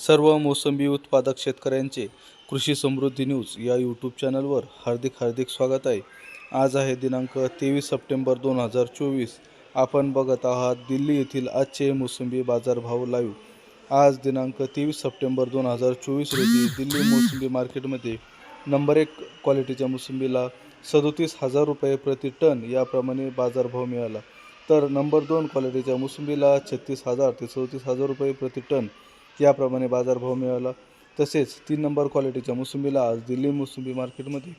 सर्व मोसंबी उत्पादक शेतकऱ्यांचे कृषी समृद्धी न्यूज या यूट्यूब चॅनलवर हार्दिक हार्दिक स्वागत आहे. आज आहे दिनांक तेवीस सप्टेंबर दोन हजार चोवीस. आपण बघत आहात दिल्ली येथील आजचे मोसंबी बाजारभाव लाईव्ह आज दिनांक तेवीस सप्टेंबर दोन हजार चोवीस रोजी दिल्ली मोसंबी मार्केटमध्ये नंबर एक क्वालिटीच्या मोसंबीला सदोतीस हजार रुपये प्रति टन याप्रमाणे बाजारभाव मिळाला. तर नंबर दोन क्वालिटीच्या मोसंबीला छत्तीस हजार ते सदोतीस हजार रुपये प्रति टन याप्रमाणे बाजारभाव मिळाला. तसेच तीन नंबर क्वालिटीच्या मोसंबीला आज दिल्ली मोसंबी मार्केटमध्ये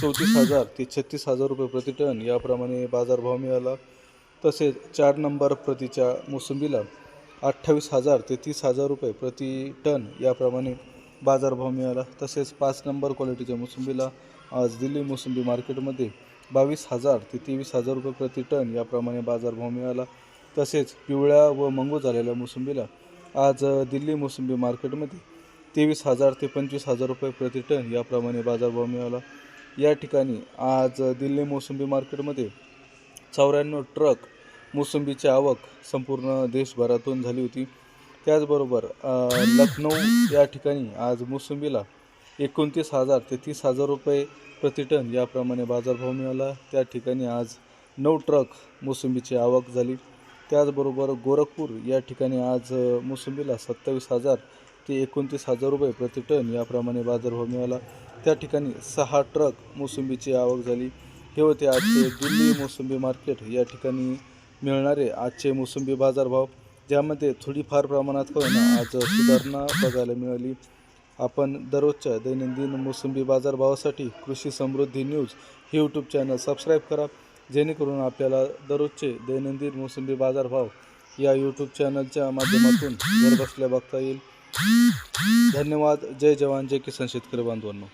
चौतीस हजार ते छत्तीस हजार रुपये प्रति टन याप्रमाणे बाजारभाव मिळाला. तसेच चार नंबर प्रतीच्या मोसंबीला अठ्ठावीस हजार ते तीस हजार रुपये प्रति टन याप्रमाणे बाजारभाव मिळाला. तसेच पाच नंबर क्वालिटीच्या मोसंबीला आज दिल्ली मोसंबी मार्केटमध्ये बावीस हजार ते तेवीस हजार रुपये प्रति टन याप्रमाणे बाजारभाव मिळाला. तसेच पिवळ्या व मंगू झालेल्या मोसंबीला आज दिल्ली मोसंबी मार्केटमध्ये तेवीस हजार ते पंचवीस हजार रुपये प्रति टन याप्रमाणे बाजारभाव मिळाला. या ठिकाणी आज दिल्ली मोसंबी मार्केटमध्ये चौऱ्याण्णव ट्रक मोसंबीची आवक संपूर्ण देशभरातून झाली होती. त्याचबरोबर लखनौ या ठिकाणी आज मोसंबीला एकोणतीस हजार ते तीस हजार रुपये प्रति टन याप्रमाणे बाजारभाव मिळाला. त्या ठिकाणी आज नऊ ट्रक मोसंबीची आवक झाली. त्याचबरोबर गोरखपूर या ठिकाणी आज मोसंबीला सत्तावीस हजार ते एकोणतीस हजार रुपये प्रति टन याप्रमाणे बाजारभाव मिळाला. त्या ठिकाणी सहा ट्रक मोसंबीची आवक झाली. हे होते आजचे दिल्ली मोसंबी मार्केट. या ठिकाणी मिळणारे आजचे मोसंबी बाजारभाव ज्यामध्ये थोडीफार प्रमाणात का होईना आज सुधारणा बघायला मिळाली. आपण दररोजच्या दैनंदिन मोसंबी बाजारभावासाठी कृषी समृद्धी न्यूज हे यूट्यूब चॅनल सबस्क्राईब करा. जेणेकरून आपल्याला दररोजचे दैनंदिन मोसंबी बाजारभाव या यूट्यूब चॅनलच्या माध्यमातून घर बसल्या बघता येईल. धन्यवाद. जय जवान. जय किसान शेतकरी बांधवांनो.